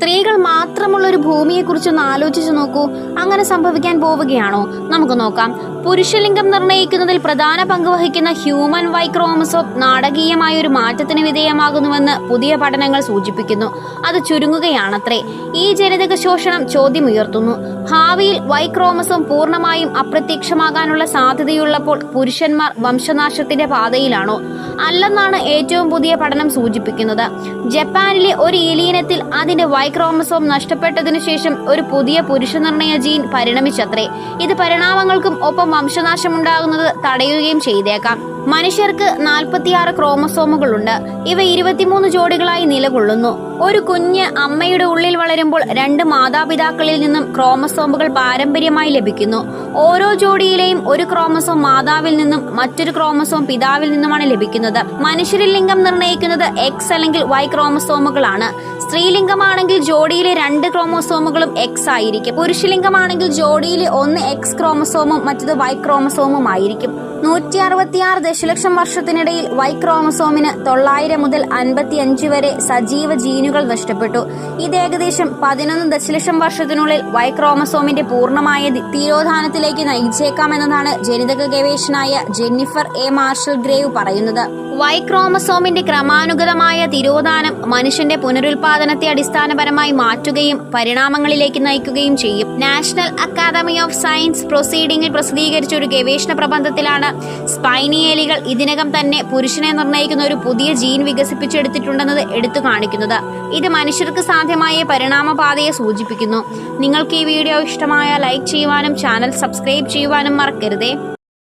സ്ത്രീകൾ മാത്രമുള്ള ഒരു ഭൂമിയെക്കുറിച്ച് കുറിച്ചൊന്ന് ആലോചിച്ചു നോക്കൂ. അങ്ങനെ സംഭവിക്കാൻ പോവുകയാണോ? നമുക്ക് നോക്കാം. പുരുഷലിംഗം നിർണയിക്കുന്നതിൽ പ്രധാന പങ്ക് വഹിക്കുന്ന ഹ്യൂമൻ വൈ ക്രോമസോം നാടകീയമായ ഒരു മാറ്റത്തിന് വിധേയമാകുന്നുവെന്ന് പുതിയ പഠനങ്ങൾ സൂചിപ്പിക്കുന്നു. അത് ചുരുങ്ങുകയാണത്രേ. ഈ ജനിതക ശോഷണം ചോദ്യമുയർത്തുന്നു. ഭാവിയിൽ വൈ ക്രോമസോം പൂർണമായും അപ്രത്യക്ഷമാകാനുള്ള സാധ്യതയുള്ളപ്പോൾ പുരുഷന്മാർ വംശനാശത്തിന്റെ പാതയിലാണോ? അല്ലെന്നാണ് ഏറ്റവും പുതിയ പഠനം സൂചിപ്പിക്കുന്നത്. ജപ്പാനിലെ ഒരു ഇലീനത്തിൽ അതിന്റെ വൈക്രോമസോം നഷ്ടപ്പെട്ടതിനു ശേഷം ഒരു പുതിയ പുരുഷ പുരുഷനിർണയ ജീൻ പരിണമിച്ചത്രേ. ഇത് പരിണാമങ്ങൾക്കും ഒപ്പം വംശനാശമുണ്ടാകുന്നത് തടയുകയും ചെയ്തേക്കാം. മനുഷ്യർക്ക് നാൽപ്പത്തിയാറ് ക്രോമസോമുകളുണ്ട്. ഇവ ഇരുപത്തിമൂന്ന് ജോഡികളായി നിലകൊള്ളുന്നു. ഒരു കുഞ്ഞ് അമ്മയുടെ ഉള്ളിൽ വളരുമ്പോൾ രണ്ട് മാതാപിതാക്കളിൽ നിന്നും ക്രോമസോമുകൾ പാരമ്പര്യമായി ലഭിക്കുന്നു. ഓരോ ജോഡിയിലെയും ഒരു ക്രോമസോം മാതാവിൽ നിന്നും മറ്റൊരു ക്രോമസോം പിതാവിൽ നിന്നുമാണ് ലഭിക്കുന്നത്. മനുഷ്യരിൽ ലിംഗം നിർണയിക്കുന്നത് എക്സ് അല്ലെങ്കിൽ വൈ ക്രോമസോമുകളാണ്. സ്ത്രീലിംഗമാണെങ്കിൽ ജോഡിയിലെ രണ്ട് ക്രോമസോമുകളും എക്സ് ആയിരിക്കും. പുരുഷലിംഗമാണെങ്കിൽ ജോഡിയിലെ ഒന്ന് എക്സ് ക്രോമസോമും മറ്റത് വൈ ക്രോമസോമും ആയിരിക്കും. നൂറ്റി അറുപത്തിയാറ് ദശലക്ഷം വർഷത്തിനിടയിൽ വൈ ക്രോമസോമിന് തൊള്ളായിരം മുതൽ അൻപത്തി അഞ്ച് വരെ സജീവ ജീനുകൾ നഷ്ടപ്പെട്ടു. ഇത് ഏകദേശം പതിനൊന്ന് ദശലക്ഷം വർഷത്തിനുള്ളിൽ വൈ ക്രോമസോമിന്റെ പൂർണമായ തീരോധാനത്തിലേക്ക് നയിച്ചേക്കാമെന്നതാണ് ജനിതക ഗവേഷണായ ജെന്നിഫർ എ. മാർഷൽ ഗ്രേവ് പറയുന്നത്. വൈ ക്രോമസോമിന്റെ ക്രമാനുഗതമായ തിരോധാനം മനുഷ്യന്റെ പുനരുൽപാദനത്തെ അടിസ്ഥാനപരമായി മാറ്റുകയും പരിണാമങ്ങളിലേക്ക് നയിക്കുകയും ചെയ്യും. നാഷണൽ അക്കാദമി ഓഫ് സയൻസ് പ്രൊസീഡിംഗിൽ പ്രസിദ്ധീകരിച്ച ഒരു ഗവേഷണ പ്രബന്ധത്തിലാണ് സ്പൈനിയേലികൾ ഇതിനകം തന്നെ പുരുഷനെ നിർണയിക്കുന്ന ഒരു പുതിയ ജീൻ വികസിപ്പിച്ചെടുത്തിട്ടുണ്ടെന്നത് എടുത്തു കാണിക്കുന്നത്. ഇത് മനുഷ്യർക്ക് സാധ്യമായ പരിണാമപാതയെ സൂചിപ്പിക്കുന്നു. നിങ്ങൾക്ക് ഈ വീഡിയോ ഇഷ്ടമായ ലൈക്ക് ചെയ്യുവാനും ചാനൽ സബ്സ്ക്രൈബ് ചെയ്യുവാനും മറക്കരുതേ.